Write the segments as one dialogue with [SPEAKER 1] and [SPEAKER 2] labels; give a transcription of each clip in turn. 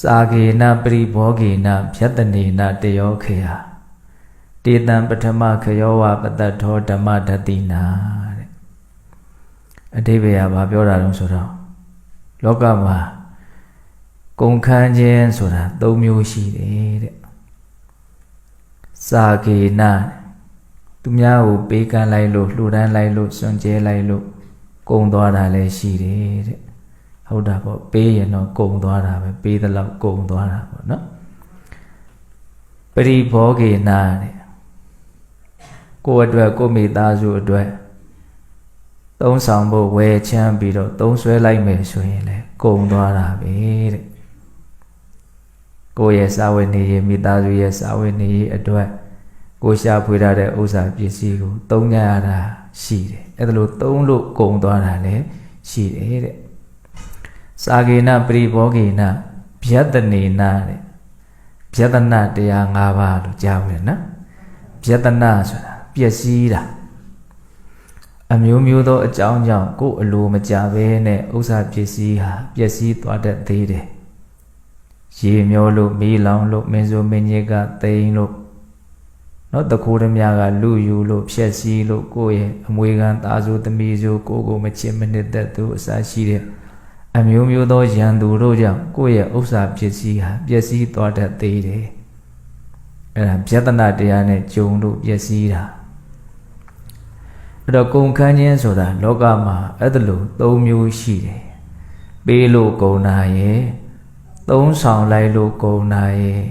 [SPEAKER 1] စာကေနပရိဘောဂေနဖြတ္တနေနတယောခေယတေတံပထမခယောဝပတ္တထောဓမ္မဒတိနာတဲ့အတိပ္ပယ်ကဘာပြောတာလဲဆိုတော့လောကမှာကုန်ခန်းခြင်းဆိုတာ၃မျိုးရှိတယ်တဲ့စာကေနသူများကိုပေးကမ်းလိုက်လို့လှူဒန်းလိုက်လို့စွန့်ကြဲလိုက်လို့ကုန်သွားတာလည်းရှိတယ်တဲ့ ဟုတ်တာပေါ့ပေးရင်တော့ကုန်သွားတာပဲပေးသလောက်ကုန်သွားတာပေါ့နော်ပရိဘောဂေနာတဲ့ကိုယ့်အတွက်ကိုယ့်မိသားစုအတွက်သုံးဆောင်ဖို့ဝယ်ချမ်းပြီးတော့သုံးဆွဲလိုက်မယ်ဆိုရင်လေကုန်သွားတာပဲတဲ့ကိုယ့်ရဲ့စာဝတ်နေရေးမိသားစုရဲ့စာဝတ်နေရေးအတွက်ကိုရှာဖွေရတဲ့ဥစ္စာပစ္စည်းကိုသုံးကြရတာရှိတယ်အဲ့ဒါလို့သုံးလို့ကုန်သွားတာလည်းရှိတယ်တဲ့ စာကေနပရိဘောဂေနဗျတနေနတဲ့ဗျတနာတရား၅ပါးလို့ကြားပြီနော်ဗျတနာဆိုတာပျက်စီးတာအမျိုးမျိုးသောအကြောင်းကြောင့်ကိုယ်အလိုမကြဘဲနဲ့ဥစ္စာပစ္စည်းဟာပျက်စီးသွားတတ်သေးတယ်ရေမျောလို့မီးလောင်လို့မင်းဆိုမင်းကြီးကတိန်လို့နော်တခိုးဓမြကလူယူလို့ဖြက်စီးလို့ကိုယ့်ရဲ့အမွေခံသားစုသမီးစုကိုကိုမချစ်မနစ်သက်သူအစရှိတဲ့ အမျိုးမျိုးသောယံသူတို့ကြောင့်ကိုယ့်ရဲ့ဥစ္စာပစ္စည်းဟာပျက်စီးသွားတတ်သေးတယ်အဲ့ဒါဗျတနာတရားနဲ့ဂျုံလို့ပျက်စီးတာအဲ့တော့ကုန်ခန်းခြင်းဆိုတာလောကမှာအဲ့ဒါလို၃မျိုးရှိတယ်ပေးလို့ကုန်တာရဲ့သုံးဆောင်လိုက်လို့ကုန်တာရဲ့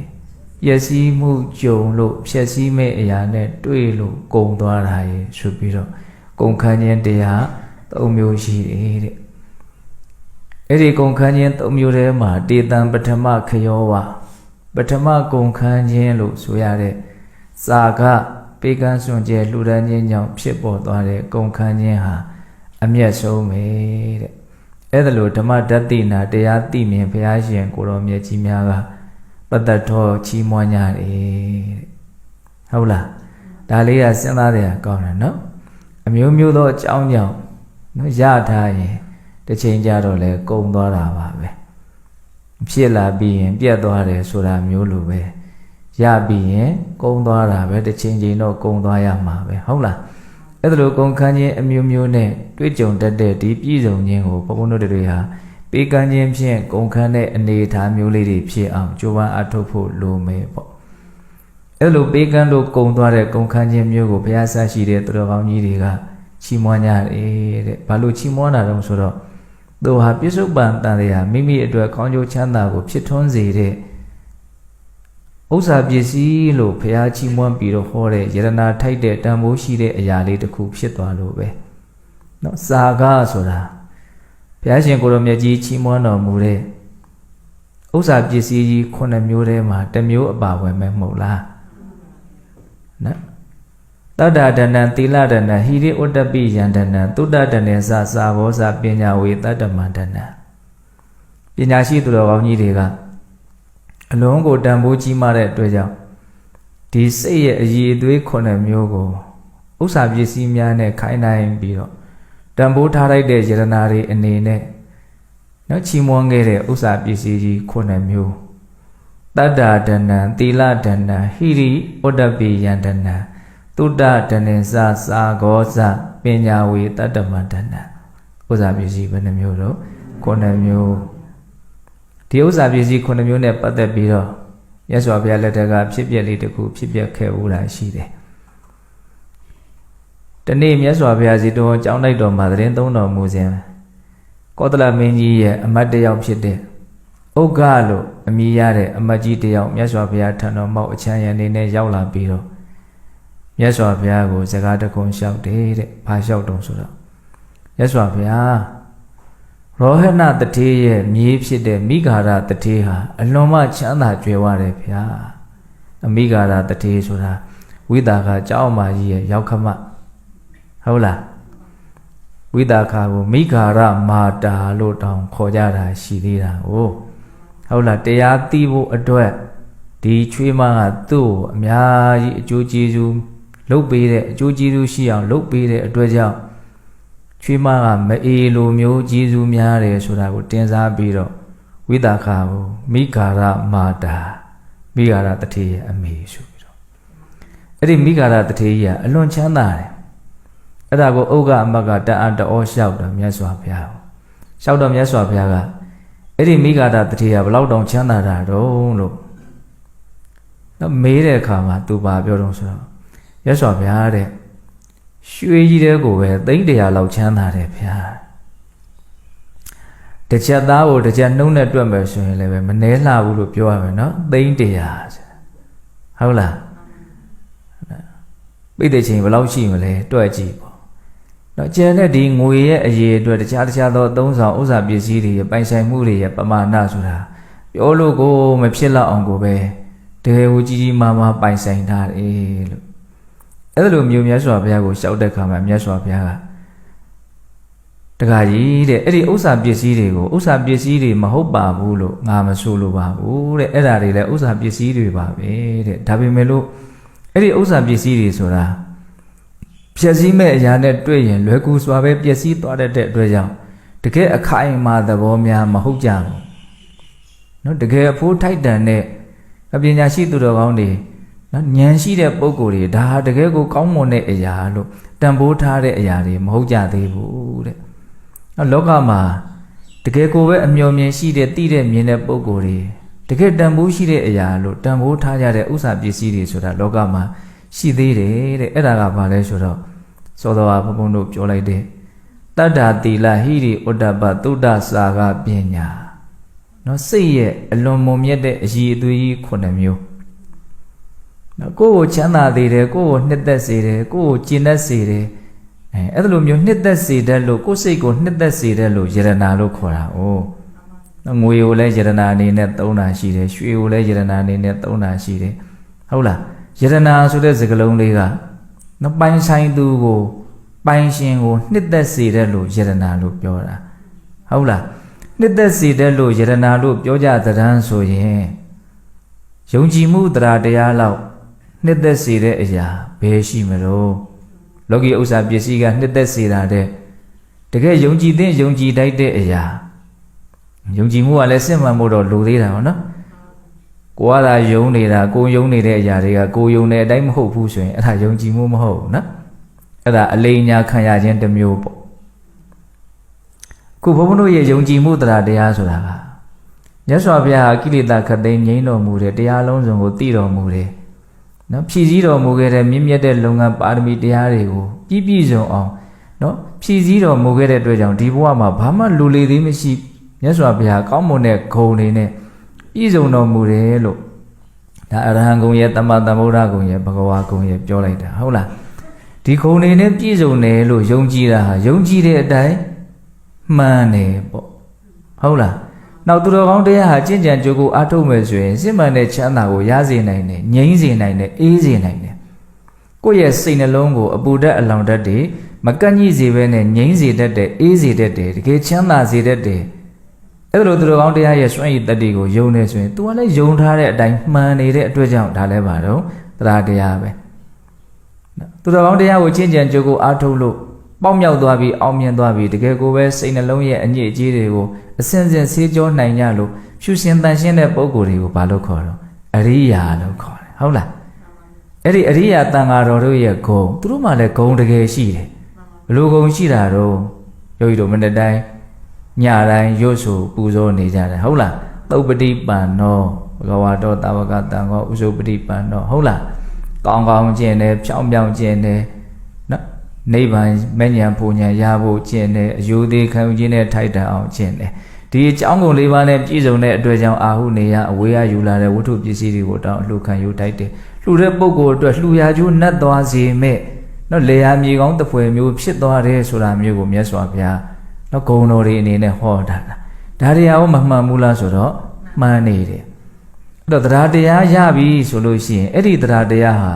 [SPEAKER 1] ပျက်စီးမှုကြုံလို့ဖြက်စီးမဲ့အရာနဲ့တွေ့လို့ကုန်သွားတာရဲ့ဆိုပြီးတော့ကုန်ခန်းခြင်းတရား၃မျိုးရှိတယ်တဲ့ အဲ့ဒီကုန်ခန်းခြင်း၃မျိုးထဲမှာတေတံပထမခယောဝပထမကုန်ခန်းခြင်းလို့ဆိုရတဲ့စာကပေကန်းစွန်ကျဲလှူဒန်းခြင်းကြောင့်ဖြစ်ပေါ်သွားတဲ့ကုန်ခန်းခြင်းဟာအမျက်ဆုံးပဲတဲ့အဲ့ဒါလို့ဓမ္မဓတ္တိနာတရားသိမြင်ဘုရားရှင်ကိုတော်မြတ်ကြီးများကပတ္တထောချီးမွမ်းကြတယ်တဲ့ဟုတ်လားဒါလေးကစဉ်းစားတယ်ကောင်းတယ်နော်အမျိုးမျိုးသောအကြောင်းကြောင့်နော်ရထားရင် တစ်ချိန်ကြတော့လဲကုံသွားတာပါပဲဖြစ်လာပြီးရင်ပြတ်သွားတယ်ဆိုတာမျိုးလိုပဲရပြီးရင်ကုံသွားတာပဲတစ်ချိန်ချိန်တော့ကုံသွားရမှာပဲဟုတ်လားအဲ့ဒါလိုကုံခန်းခြင်းအမျိုးမျိုးနဲ့တွေ့ကြုံတတ်တဲ့ဒီပြည်စုံခြင်းကိုဘုန်းဘုန်းတို့တွေဟာပေးကမ်းခြင်းဖြင့်ကုံခန်းတဲ့အနေအထားမျိုးလေးတွေဖြစ်အောင်ကြိုးပမ်းအထောက်ဖို့လိုမယ်ပေါ့အဲ့လိုပေးကမ်းလို့ကုံသွားတဲ့ကုံခန်းခြင်းမျိုးကိုဘုရားဆရှိတဲ့သူတော်ကောင်းကြီးတွေကချီးမွမ်းကြတယ်တဲ့ဘာလို့ချီးမွမ်းတာတုံးဆိုတော့ သူဟာပြစ္ဆုတ်ပန်တန်တရားမိမိအတွက်ကောင်းကျိုးချမ်းသာကိုဖြစ်ထွန်းစေတဲ့ဥစ္စာပစ္စည်းလို့ဘုရားချီးမွမ်းပြီးတော့ဟောတဲ့ယရနာထိုက်တဲ့တန်ဖိုးရှိတဲ့အရာလေးတစ်ခုဖြစ်သွားလို့ပဲเนาะစာကားဆိုတာဘုရားရှင်ကိုရောမြတ်ကြီးချီးမွမ်းတော်မူတဲ့ဥစ္စာပစ္စည်းကြီးခုနှစ်မျိုးထဲမှာတစ်မျိုးအပါဝင်မဲ့မဟုတ်လားနော် တတ္တဒဏံသီလဒဏံဟိရိဥတ္တပိယံဒဏံသုတ္တဒဏေသစာဘောဇပညာဝေတတ္တမန္တနာပညာရှိသူတော်ကောင်းကြီးတွေကအလုံးကိုတန်ဖိုးကြီးမားတဲ့အတွက်ကြောင့်ဒီစိတ်ရဲ့အည်အသွေးခုနှစ်မျိုးကိုဥစ္စာပစ္စည်းများနဲ့ခိုင်းနိုင်ပြီးတော့တန်ဖိုးထားလိုက်တဲ့ယရနာတွေအနေနဲ့နော်ချီးမွမ်းခဲ့တဲ့ဥစ္စာပစ္စည်းကြီးခုနှစ်မျိုးတတ္တာဒဏံသီလဒဏံဟိရိဥတ္တပိယံဒဏံ တုတ္တဒဏင်္စစာဂောဇပညာဝေတတ္တမန္တနာဥစ္စာပစ္စည်းဘယ်နှမျိုးတော့ခုနှစ်မျိုးဒီဥစ္စာပစ္စည်းခုနှစ်မျိုးနဲ့ပတ်သက်ပြီးတော့ရသော်ဘုရားလက်ထက်ကဖြစ်ပျက်လေးတစ်ခုဖြစ်ပျက်ခဲ့ဦးတာရှိတယ်တနေ့မြတ်စွာဘုရားစီတော်ကြောင်းလိုက်တော်မှာသတင်းသုံးတော်မူစဉ်ကောသလမင်းကြီးရဲ့အမတ်တယောက်ဖြစ်တဲ့ဥက္ကလို့အမည်ရတဲ့အမတ်ကြီးတယောက်မြတ်စွာဘုရားထံတော်မောက်အချမ်းရံနေနဲ့ရောက်လာပြီးတော့ မြတ်စွာဘုရားကိုစကားတကုံလျှောက်တယ်တဲ့ဘာလျှောက်တုံးဆိုတော့မြတ်စွာဘုရားရောဟဏတထေးရဲ့မြေးဖြစ်တဲ့မိဂါရတထေးဟာအလွန်မှချမ်းသာကြွယ်ဝတယ်ဗျာအမိဂါရတထေးဆိုတာဝိတာကကြောက်မာကြီးရဲ့ရောက်ခမဟုတ်လားဝိတာခါကိုမိဂါရမာတာလို့တောင်ခေါ်ကြတာရှိသေးတာ哦ဟုတ်လားတရားသိဖို့အတွက်ဒီချွေးမကသူ့ကိုအများကြီးအကျိုးကျေးဇူး လုပ်ပေးတဲ့အကျိုးကျေးဇူးရှိအောင်လုပ်ပေးတဲ့အတွက်ကြောင့်ချွေးမကမအေလိုမျိုးကျေးဇူးများတယ်ဆိုတာကိုတင်စားပြီးတော့ဝဝိတာခာကိုမိဂါရမာတာမိဂါရတထေရဲ့အမေဆိုပြီးတော့အဲ့ဒီမိဂါရတထေကြီးကအလွန်ချမ်းသာတယ်အဲ့ဒါကိုဥက္ကအမတ်ကတအံတဩလျှောက်တယ်မြတ်စွာဘုရားကိုလျှောက်တော့မြတ်စွာဘုရားကအဲ့ဒီမိဂါရတထေကဘယ်လောက်တောင်ချမ်းသာတာတုံးလို့တော့မေးတဲ့အခါမှာသူပါပြောတော့ဆိုတော့ မြတ်စွာဘုရားတဲ့ရွှေကြီးတဲ့ကိုပဲသိန်းတရာလောက်ချမ်းသာတယ်ဗျာတစ်ချက်သားကိုတစ်ချက်နှုံးနဲ့တွက်မယ်ဆိုရင်လည်းပဲမနှဲလှဘူးလို့ပြောရမယ်နော်သိန်းတရာဟုတ်လားပိတ်တဲ့ချိန်ဘယ်လောက်ရှိမလဲတွက်ကြည့်ပေါ့တော့ကျန်တဲ့ဒီငွေရဲ့အရေးအတွက်တခြားတခြားသောအသုံးဆောင်ဥစ္စာပစ္စည်းတွေရဲ့ပိုင်ဆိုင်မှုတွေရဲ့ပမာဏဆိုတာပြောလို့ကိုမဖြစ်တော့အောင်ကိုပဲတကယ်ကိုကြီးကြီးမားမားပိုင်ဆိုင်ထားတယ်လို့ အဲ့လိုမျိုးမြတ်စွာဘုရားကိုရှောက်တဲ့ခါမှာမြတ်စွာဘုရားကတခါကြီးတဲ့အဲ့ဒီဥစ္စာပစ္စည်းတွေကိုဥစ္စာပစ္စည်းတွေမဟုတ်ပါဘူးလို့ငါမဆိုလိုပါဘူးတဲ့အဲ့ဒါတွေလည်းဥစ္စာပစ္စည်းတွေပါပဲတဲ့ဒါပေမဲ့လို့အဲ့ဒီဥစ္စာပစ္စည်းတွေဆိုတာပျက်စီးမဲ့အရာနဲ့တွေ့ရင်လွယ်ကူစွာပဲပျက်စီးသွားတတ်တဲ့အတွက်ကြောင့်တကယ်အခိုင်အမာသဘောများမဟုတ်ကြဘူးနော်တကယ်အဖိုးထိုက်တန်တဲ့အပညာရှိသူတော်ကောင်းတွေ နော်ဉာဏ်ရှိတဲ့ပုံကိုယ်တွေဒါဟာတကယ်ကိုကောင်းမွန်တဲ့အရာလို့တန်ဖိုးထားတဲ့အရာတွေမဟုတ်ကြသေးဘူးတဲ့နော်လောကမှာတကယ်ကိုပဲအမျှော်မြင်ရှိတဲ့သိတဲ့မြင်တဲ့ပုံကိုယ်တွေတကယ်တန်ဖိုးရှိတဲ့အရာလို့တန်ဖိုးထားကြတဲ့ဥစ္စာပစ္စည်းတွေဆိုတာလောကမှာရှိသေးတယ်တဲ့အဲ့ဒါကဘာလဲဆိုတော့စောတော်ဘုံဘုံတို့ပြောလိုက်တဲ့တတ္တာတိလဟိရိဥဒ္ဒပသုဒ္ဓစာကပညာနော်စိတ်ရဲ့အလွန်မုံမြတ်တဲ့အည်အသွေးကြီးခုနှစ်မျိုး နော်ကိုယ့်ကိုချမ်းသာသေးတယ်ကိုယ့်ကိုနှစ်သက်စေတယ်ကိုယ့်ကိုကျဉ်တ်စေတယ်အဲအဲ့လိုမျိုးနှစ်သက်စေတတ်လို့ကိုယ်စိတ်ကိုနှစ်သက်စေတတ်လို့ယရနာလို့ခေါ်တာ哦ငွေကိုလည်းယရနာအနေနဲ့သုံးတာရှိတယ်ရွှေကိုလည်းယရနာအနေနဲ့သုံးတာရှိတယ်ဟုတ်လားယရနာဆိုတဲ့စကားလုံးလေးကနော်ပိုင်ဆိုင်သူကိုပိုင်ရှင်ကိုနှစ်သက်စေတတ်လို့ယရနာလို့ပြောတာဟုတ်လားနှစ်သက်စေတတ်လို့ယရနာလို့ပြောကြသဏ္ဍာန်ဆိုရင်ယုံကြည်မှုတရားတရားလောက် နှစ်သက်စေတဲ့အရာဘယ်ရှိမလို့လောကီဥစ္စာပစ္စည်းကနှစ်သက်စေတာတဲ့တကယ်ယုံကြည်တဲ့ယုံကြည်တတ်တဲ့အရာယုံကြည်မှုကလည်းစစ်မှန်ဖို့တော့လိုသေးတာပေါ့နော်ကိုကသာယုံနေတာကိုယုံနေတဲ့အရာတွေကကိုယုံတဲ့အတိုင်းမဟုတ်ဘူးဆိုရင်အဲ့ဒါယုံကြည်မှုမဟုတ်ဘူးနော်အဲ့ဒါအလိညာခံရခြင်းတစ်မျိုးပေါ့ခုဘုန်းဘုန်းတို့ရဲ့ယုံကြည်မှုတရားတရားဆိုတာကမြတ်စွာဘုရားကိလေသာခတ်သိမ်းငြိမ်းတော်မူတဲ့တရားလုံးစုံကိုတည်တော်မူတယ် နော်ဖြည့်စည်းတော်မူခဲ့တဲ့မြင့်မြတ်တဲ့လုပ်ငန်းပါရမီတရားတွေကိုပြည့်ပြည့်စုံအောင်နော်ဖြည့်စည်းတော်မူခဲ့တဲ့အတွက်ကြောင့်ဒီဘဝမှာဘာမှလူလေသေးမရှိမြတ်စွာဘုရားကောင်းမွန်တဲ့ဂုဏ်တွေနဲ့ပြည့်စုံတော်မူတယ်လို့ဒါအရဟံဂုံရဲ့တမ္မာသမ္ဗုဒ္ဓဂုံရဲ့ဘဂဝါဂုံရဲ့ပြောလိုက်တာဟုတ်လားဒီဂုံတွေနဲ့ပြည့်စုံတယ်လို့ယုံကြည်တာဟာယုံကြည်တဲ့အတိုင်းမှန်တယ်ပေါ့ဟုတ်လား နောက်သူတော်ကောင်းတရားဟာကျင့်ကြံကြိုးကိုအားထုတ်မယ်ဆိုရင်စစ်မှန်တဲ့ချမ်းသာကိုရစေနိုင်တယ်ငြိမ်းစေနိုင်တယ်အေးစေနိုင်တယ်ကိုယ့်ရဲ့စိတ်နှလုံးကိုအပူဓာတ်အလောင်ဓာတ်တွေမကန့်ညှိစေဘဲနဲ့ငြိမ်းစေတတ်တယ်အေးစေတတ်တယ်တကယ်ချမ်းသာစေတတ်တယ်အဲ့လိုသူတော်ကောင်းတရားရဲ့စွန့်ရည်တတ္တိကိုယုံနေဆိုရင် तू ကလည်းယုံထားတဲ့အတိုင်းမှန်နေတဲ့အတွက်ကြောင့်ဒါလည်းပါတော့တရားတရားပဲသူတော်ကောင်းတရားကိုကျင့်ကြံကြိုးကိုအားထုတ်လို့ ပေါက်မြောက်သွားပြီးအောင်မြင်သွားပြီးတကယ်ကိုပဲစိတ်နှလုံးရဲ့အညစ်အကြေးတွေကိုအစဉ်စဉ်ဆေးကြောနိုင်ကြလို့ဖြူရှင်တန်ရှင်းတဲ့ပုံကိုယ်တွေကိုဘာလို့ခေါ်တော့အရိယာလို့ခေါ်တယ်ဟုတ်လားအဲ့ဒီအရိယာတန်ဃာတော်တို့ရဲ့ဂုံသူတို့မှလည်းဂုံတကယ်ရှိတယ်ဘလို့ဂုံရှိတာတော့ယောဂီတို့မနေ့တိုင်းညတိုင်းရွတ်ဆိုပူဇော်နေကြတယ်ဟုတ်လားသုပ္ပတိပန်နောဘဂဝါတော်တာဝကတန်ခောဥစုပတိပန်နောဟုတ်လားကောင်းကောင်းကျင့်တယ်ဖြောင်းဖြောင်းကျင့်တယ် နော်နိဗ္ဗာန်မဉ္ဇဉ်ပူဉ္ဇဉ်ရဖို့ကျင့်တယ်အယုသေးခံယူခြင်းနဲ့ထိုက်တန်အောင်ကျင့်တယ်ဒီအကြောင်းကုန်လေးပါးနဲ့ပြည့်စုံတဲ့အတွက်ကြောင့်အာဟုနေရအဝေးရယူလာတဲ့ဝတ္ထုပစ္စည်းတွေကိုတောင်းလှူခံယူတိုက်တယ်လှူတဲ့ပုဂ္ဂိုလ်အတွက်လှူရာကျိုးနှက်သွားစေမဲ့နော်လေယာမြေကောင်းတပွဲမျိုးဖြစ်သွားတယ်ဆိုတာမျိုးကိုမြတ်စွာဘုရားနော်ဂုံတော်တွေအနေနဲ့ဟောတာဒါတရားကိုမမှန်ဘူးလားဆိုတော့မှန်နေတယ်အဲ့တော့တရားတရားရပြီဆိုလို့ရှိရင်အဲ့ဒီတရားတရားဟာ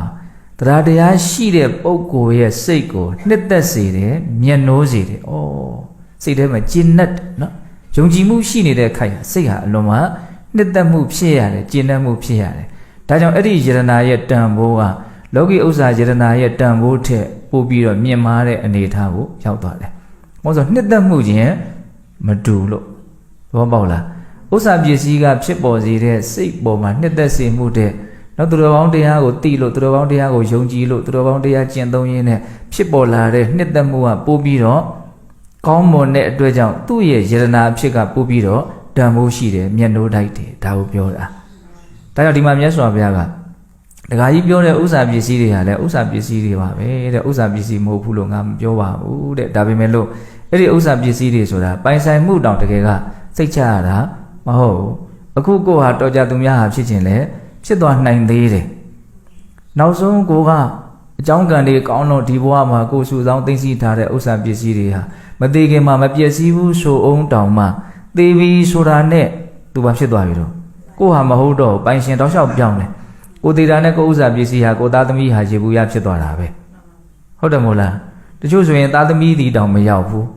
[SPEAKER 1] တရားတရားရှိတဲ့ပုဂ္ဂိုလ်ရဲ့စိတ်ကိုနှစ်သက်စေတယ်မျက်နှိုးစေတယ်ဩစိတ်ထဲမှာကျဉ်တ်တယ်နော်ယုံကြည်မှုရှိနေတဲ့ခိုက်ဟာစိတ်ဟာအလွန်မှနှစ်သက်မှုဖြစ်ရတယ်ကျဉ်တ်မှုဖြစ်ရတယ်ဒါကြောင့်အဲ့ဒီယရနာရဲ့တန်ဖိုးကလောကီဥစ္စာယရနာရဲ့တန်ဖိုးထက်ပိုပြီးတော့မြင့်မားတဲ့အနေအထားကိုရောက်သွားတယ်။ဘာလို့ဆိုနှစ်သက်မှုချင်းမတူလို့သဘောပေါက်လား။ဥဥစ္စာပစ္စည်းကဖြစ်ပေါ်စေတဲ့စိတ်ပေါ်မှာနှစ်သက်စေမှုတဲ့ နောက်သူတော်ကောင်းတရားကိုသိလို့သူတော်ကောင်းတရားကိုယုံကြည်လို့သူတော်ကောင်းတရားကျင့်သုံးရင်းနဲ့ဖြစ်ပေါ်လာတဲ့နှစ်သက်မှုကပို့ပြီးတော့ကောင်းမွန်တဲ့အတွက်ကြောင့်သူ့ရဲ့ယရနာအဖြစ်ကပို့ပြီးတော့တန်ဖိုးရှိတယ်မျက်နှိုးတိုက်တယ်ဒါကိုပြောတာဒါကြောင့်ဒီမှာမြတ်စွာဘုရားကဒကာကြီးပြောတဲ့ဥစ္စာပစ္စည်းတွေဟာလည်းဥစ္စာပစ္စည်းတွေပါပဲတဲ့ဥစ္စာပစ္စည်းမဟုတ်ဘူးလို့ငါမပြောပါဘူးတဲ့ဒါပေမဲ့လို့အဲ့ဒီဥစ္စာပစ္စည်းတွေဆိုတာပိုင်ဆိုင်မှုတောင်တကယ်ကစိတ်ချရတာမဟုတ်ဘူးအခုကိုဟာတော်ကြသူများဟာဖြစ်ခြင်းလဲ ဖြစ်သွားနိုင်သေးတယ်နောက်ဆုံးကိုကအကြောင်းကံတွေကောင်းတော့ဒီဘဝမှာကိုစုဆောင်သိသိထားတဲ့ဥစ္စာပစ္စည်းတွေဟာမသေးခင်မှာမပျက်စီးဘူးဆိုအောင်တောင်မှသေပြီဆိုတာနဲ့သူဘာဖြစ်သွားပြီတော့ကိုဟာမဟုတ်တော့ပိုင်ရှင်တောက်လျှောက်ပြောင်းတယ်ကိုသေးတာနဲ့ကိုဥစ္စာပစ္စည်းဟာကိုသားသမီးဟာရေဘူးရဖြစ်သွားတာပဲဟုတ်တယ်မို့လားတချို့ဆိုရင်သားသမီးဒီတောင်မရောက်ဘူး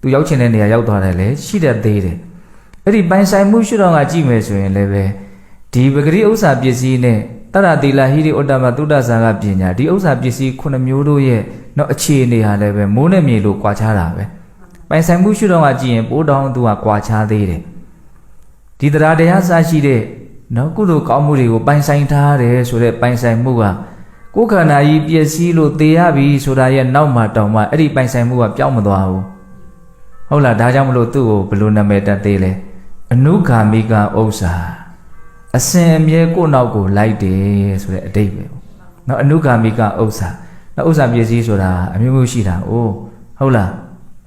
[SPEAKER 1] သူရောက်ချင်တဲ့နေရာရောက်သွားတယ်လေရှိတဲ့သေးတယ်အဲ့ဒီပိုင်ဆိုင်မှုရှိတော့ကကြည့်မယ်ဆိုရင်လည်းပဲ ဒီပဂရိဥစ္စာပစ္စည်းနဲ့တရတိလာဟိရိဥတ္တမသုဒ္ဓဇာကပညာဒီဥစ္စာပစ္စည်းခုနှစ်မျိုးတို့ရဲ့တော့အခြေအနေဟာလည်းပဲမိုးနဲ့မြေလို့ကွာခြားတာပဲပိုင်ဆိုင်မှုရှိတော့ကကြည့်ရင်ပိုးတောင်းသူကကွာခြားသေးတယ်ဒီတရားတရားစရှိတဲ့နော်ကုသိုလ်ကောင်းမှုတွေကိုပိုင်ဆိုင်ထားတယ်ဆိုတဲ့ပိုင်ဆိုင်မှုကကိုယ်ခန္ဓာကြီးပျက်စီးလို့သေရပြီဆိုတာရဲ့နောက်မှာတောင်မှအဲ့ဒီပိုင်ဆိုင်မှုကပြောင်းမသွားဘူးဟုတ်လားဒါကြောင့်မလို့သူ့ကိုဘယ်လိုနာမည်တက်သေးလဲအနုဂါမိကဥစ္စာ အစဉ်အမြဲကိုယ့်နောက်ကိုလိုက်တယ်ဆိုတဲ့အတိတ်ပဲ။နော်အနုဂါမိကဥစ္စာ။နော်ဥစ္စာပစ္စည်းဆိုတာအမျိုးမျိုးရှိတာ။အိုးဟုတ်လား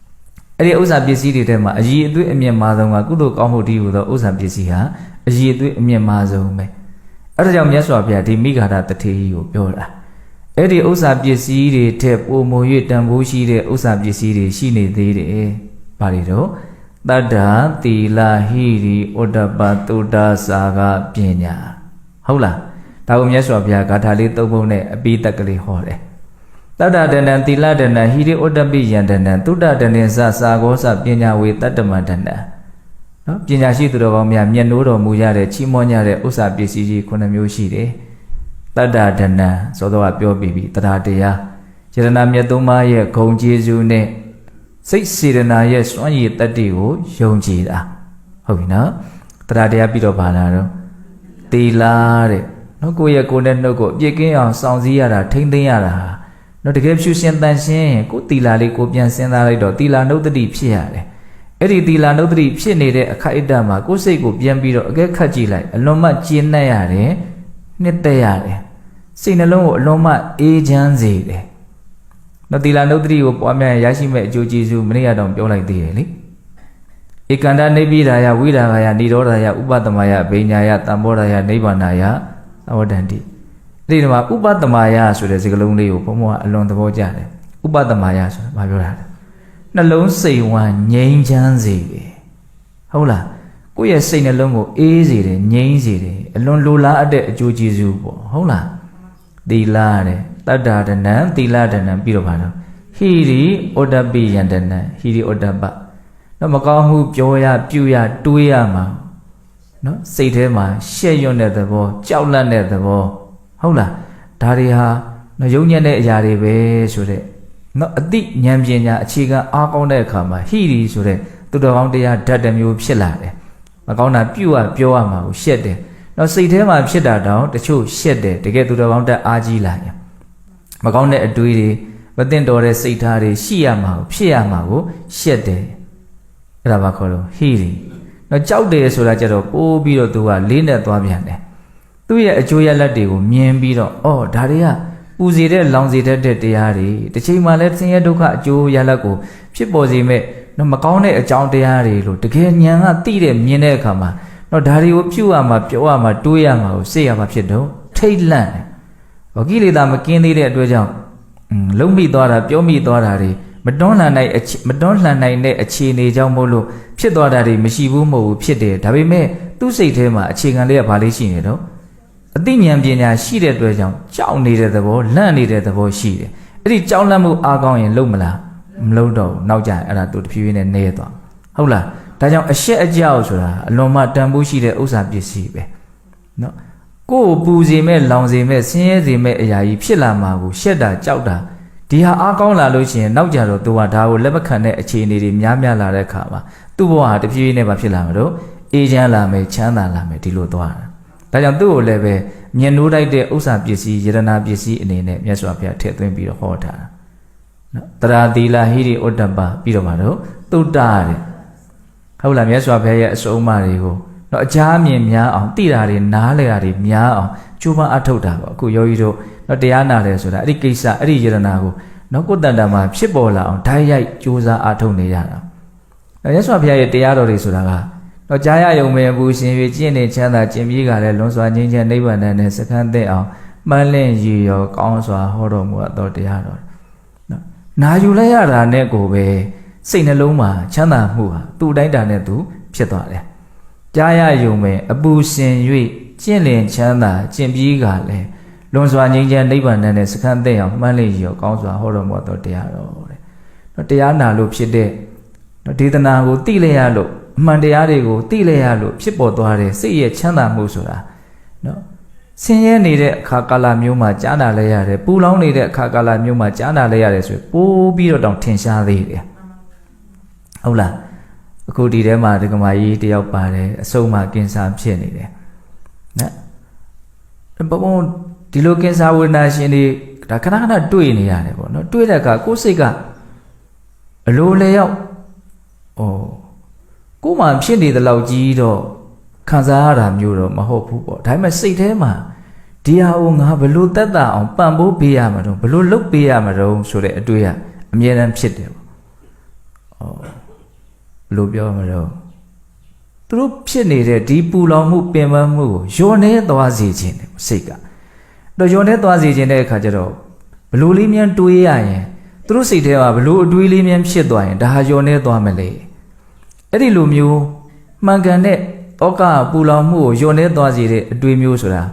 [SPEAKER 1] ။အဲ့ဒီဥစ္စာပစ္စည်းတွေထဲမှာအည်အသွေးအမြင့်မာဆုံးကကုသိုလ်ကောင်းမှုတည်းဟူသောဥစ္စာပစ္စည်းဟာအည်အသွေးအမြင့်မာဆုံးပဲ။အဲ့ဒါကြောင့်မြတ်စွာဘုရားဒီမိဂါဒတထေကြီးကိုပြောတာ။အဲ့ဒီဥစ္စာပစ္စည်းတွေထက်ပိုမို၍တန်ဖိုးရှိတဲ့ဥစ္စာပစ္စည်းတွေရှိနေသေးတယ်။ဘာတွေတော့ တတ္တာသီလဟိရိဩတ္တပတုဒ္ဒစာကပညာဟုတ်လားဒါကိုမြတ်စွာဘုရားဂါထာလေးသုံးပုံနဲ့အပိတက်ကလေးဟောတယ်တတ္တဒဏံသီလဒဏံဟိရိဩတ္တပိယံဒဏံတုဒ္ဒဒဏင်္စစာဂောစပညာဝေတတ္တမဒဏံနော်ပညာရှိသူတော်ကောင်းများမျက်နှိုးတော်မူရတဲ့ချီးမွမ်းကြတဲ့ဥစ္စာပစ္စည်းကြီးခုနှစ်မျိုးရှိတယ်တတ္တဒဏံသောတော့ပြောပြီးပြီတရားတရားယရဏမြတ်သုံးပါးရဲ့ဂုံကျေးဇူးနဲ့ စိတ်စေတနာရဲ့စွမ်းရည်တတ္တိကိုယုံကြည်တာဟုတ်ပြီနော်တရားတရားပြီးတော့ပါလာတော့တေလာတဲ့နော်ကိုယ့်ရဲ့ကိုယ်နဲ့နှုတ်ကိုအပြည့်ကင်းအောင်စောင့်စည်းရတာထိမ့်သိမ်းရတာနော်တကယ်ဖြူရှင်တန်ရှင်းကိုယ်တီလာလေးကိုပြန်စဉ်းစားလိုက်တော့တီလာနှုတ်တတိဖြစ်ရတယ်အဲ့ဒီတီလာနှုတ်တတိဖြစ်နေတဲ့အခိုက်အတန့်မှာကိုယ်စိတ်ကိုပြန်ပြီးတော့အကဲခတ်ကြည့်လိုက်အလွန်မှကျဉ်းနှံ့ရတယ်နှစ်သက်ရတယ်စိတ်နှလုံးကိုအလွန်မှအေးချမ်းစေတယ် နော်သီလနုဒ္ဓတိကိုပွားများရရှိမဲ့အကျိုးကျေးဇူးမနေ့ကတော့ပြောလိုက်သေးတယ်လေဧကန္တနေပိဒါယဝိဒါဂယនិရောဓယဥပတမယဘိညာယတမ္ဘောဓယနိဗ္ဗာနယသဝတ္တန္တိအဲ့ဒီမှာဥပတမယဆိုတဲ့စကားလုံးလေးကိုဘုံဘုံကအလွန်သဘောကျတယ်ဥပတမယဆိုတာဘာပြောတာလဲနှလုံးစိတ်ဝမ်းငြိမ်းချမ်းစေပဲဟုတ်လားကိုယ့်ရဲ့စိတ်နှလုံးကိုအေးစေတယ်ငြိမ်းစေတယ်အလွန်လိုလားအပ်တဲ့အကျိုးကျေးဇူးပေါ့ဟုတ်လားသီလတဲ့ တတ္တာဒနံသီလဒနံပြီးတော့ပါတော့ဟိရိဩတ္တပိယန္တနံဟိရိဩတ္တပတော့မကောင်းမှုပြောရပြုရတွေးရမှာနော်စိတ်ထဲမှာရှက်ရွံ့တဲ့သဘောကြောက်လန့်တဲ့သဘောဟုတ်လားဒါတွေဟာနော်ယုံညံ့တဲ့အရာတွေပဲဆိုတဲ့နော်အတိဉာဏ်ပညာအခြေခံအားကောင်းတဲ့အခါမှာဟိရိဆိုတဲ့သူတော်ကောင်းတရားဓာတ်တစ်မျိုးဖြစ်လာတယ်မကောင်းတာပြုရပြောရမှာကိုရှက်တယ်နော်စိတ်ထဲမှာဖြစ်တာတောင်တချို့ရှက်တယ်တကယ်သူတော်ကောင်းတက်အားကြီးလာရင် မကောင်းတဲ့အတွေးတွေမသိတော်တဲ့စိတ်ထားတွေရှိရမှာကိုဖြစ်ရမှာကိုရှက်တယ်အဲ့ဒါဘာခေါ်လို့ဟိရီနော်ကြောက်တယ်ဆိုတာကြတော့ပိုးပြီးတော့သူကလေးနဲ့သွားပြန်တယ်သူ့ရဲ့အကျိုးရလဒ်တွေကိုမြင်ပြီးတော့အော်ဒါတွေကပူစီတဲ့လောင်စီတတ်တဲ့တရားတွေတစ်ချိန်မှလည်းဆင်းရဲဒုက္ခအကျိုးရလဒ်ကိုဖြစ်ပေါ်စေမဲ့နော်မကောင်းတဲ့အကြောင်းတရားတွေလို့တကယ်ဉာဏ်ကသိတဲ့မြင်တဲ့အခါမှာနော်ဒါတွေကိုပြုရမှာပြောရမှာတွေးရမှာကိုစိတ်ရမှာဖြစ်တော့ထိတ်လန့်တယ် ဝကိလေသာမကင်းသေးတဲ့အတွက်ကြောင့်လုံးမိသွားတာပြောမိသွားတာတွေမတွန်းလှန်နိုင်မတွန်းလှန်နိုင်တဲ့အခြေအနေကြောင့်မို့လို့ဖြစ်သွားတာတွေမရှိဘူးမဟုတ်ဘူးဖြစ်တယ်ဒါပေမဲ့သူ့စိတ်ထဲမှာအခြေခံလေးကဘာလေးရှိနေတော့အသိဉာဏ်ပညာရှိတဲ့အတွက်ကြောင့်ကြောက်နေတဲ့သဘောလန့်နေတဲ့သဘောရှိတယ်အဲ့ဒီကြောက်လန့်မှုအားကောင်းရင်လုံးမလားမလုံးတော့ဘူးနောက်ကျရင်အဲ့ဒါသူတဖြည်းဖြည်းနဲ့နေသွားဟုတ်လားဒါကြောင့်အရှက်အကြောက်ဆိုတာအလွန်မှတန်ဖိုးရှိတဲ့ဥစ္စာပစ္စည်းပဲเนาะ ကိုယ်ပူစေမဲ့လောင်စေမဲ့ဆင်းရဲစေမဲ့အရာကြီးဖြစ်လာမှာကိုရှက်တာကြောက်တာဒီဟာအားကောင်းလာလို့ရှိရင်နောက်ကြတော့သူကဒါကိုလက်မခံတဲ့အခြေအနေတွေများများလာတဲ့အခါမှာသူ့ဘဝဟာတဖြည်းဖြည်းနဲ့ပါဖြစ်လာမှာတော့အေးချမ်းလာမယ်ချမ်းသာလာမယ်ဒီလိုသွားတာဒါကြောင့်သူ့ကိုလည်းပဲမြင်နိုးတိုက်တဲ့ဥစ္စာပစ္စည်းယရနာပစ္စည်းအနေနဲ့မြတ်စွာဘုရားထည့်သွင်းပြီးတော့ဟောထားတာနော်တရာသီလာဟိရိဥတ္တပပြီးတော့မှာတော့သုတ္တတဲ့ဟုတ်လားမြတ်စွာဘုရားရဲ့အစုံအမတွေကို တော့အချားမြင်များအောင်တိတာတွေနားလဲတာတွေများအောင်ကြိုးပမ်းအထောက်တာပေါ့အခုယောဂီတို့တော့တရားနာတယ်ဆိုတာအဲ့ဒီကိစ္စအဲ့ဒီယရနာကိုနော်ကိုယ်တန်တမှာဖြစ်ပေါ်လာအောင်ဓာတ်ရိုက်ကြိုးစားအထောက်နေရတာ။မြတ်စွာဘုရားရဲ့တရားတော်တွေဆိုတာကတော့ကြားရယုံမဲ့ဘူးရှင်၍ကျင့်နေချမ်းသာကျင့်ပြီးကြလည်းလွန်စွာငြိမ်းချမ်းနိဗ္ဗာန်နဲ့စခန်းသက်အောင်မှန်းလင့်ရည်ရောကောင်းစွာဟောတော်မူအပ်သောတရားတော်နော်နာယူလိုက်ရတာနဲ့ကိုပဲစိတ်နှလုံးမှာချမ်းသာမှုဟာသူ့တိုင်းတာနဲ့သူဖြစ်သွားတယ် ကြားရယုံမဲ့အပူရှင်၍ကျင့်လင်ချမ်းသာကျင့်ပြီးကြလည်းလွန်စွာငြိမ်းချမ်းနိဗ္ဗာန်နဲ့စခန်းသက်အောင်မှန်းလင့်ရည်ရောကောင်းစွာဟောတော်မူအပ်သောတရားတော်တဲ့နော်တရားနာလို့ဖြစ်တဲ့နော်ဒေသနာကိုသိလျက်လို့အမှန်တရားတွေကိုသိလျက်လို့ဖြစ်ပေါ်သွားတဲ့စိတ်ရဲ့ချမ်းသာမှုဆိုတာနော်ဆင်းရဲနေတဲ့အခါကာလမျိုးမှာကြားနာလဲရတယ်ပူလောင်နေတဲ့အခါကာလမျိုးမှာကြားနာလဲရတယ်ဆိုရင်ပိုးပြီးတော့တောင်ထင်ရှားသေးတယ်ဟုတ်လား အခုဒီထဲမှာဒကမာကြီးတယောက်ပါတယ်အဆုံးမကင်ဆာဖြစ်နေတယ်နော်ဘဘုံဒီလိုကင်ဆာဝေဒနာရှင်တွေဒါခဏခဏတွေ့နေရတယ်ပေါ့နော်တွေ့တဲ့အခါကိုယ်စိတ်ကအလိုလေရောက်ဩကိုယ်မှဖြစ်နေတဲ့လောက်ကြီးတော့ခံစားရတာမျိုးတော့မဟုတ်ဘူးပေါ့ဒါပေမဲ့စိတ်ထဲမှာဒီဟာကိုငါဘလို့တက်တာအောင်ပံ့ပိုးပေးရမှာတော့ဘလို့လုပ်ပေးရမှာတော့ဆိုတဲ့အတွေ့အမြဲတမ်းဖြစ်တယ်ပေါ့ဩဘ လို့ပြောမှာတော့သူတို့ဖြစ်နေတဲ့ဒီပူလောင်မှုပင်ပန်းမှုကိုယွန်နေသွားစေခြင်းတယ်စိတ်ကတော့ယွန်နေသွားစေခြင်းတဲ့အခါကျတော့ဘလို့လေးမြန်တွေးရရင်သူတို့စိတ်ထဲမှာဘလို့အတွေးလေးမြန်ဖြစ်သွားရင်ဒါဟာယွန်နေသွားမလဲအဲ့ဒီလိုမျိုးမှန်ကန်တဲ့ဩကပူလောင်မှုကိုယွန်နေသွားစေတဲ့အတွေးမျိုးဆိုတာ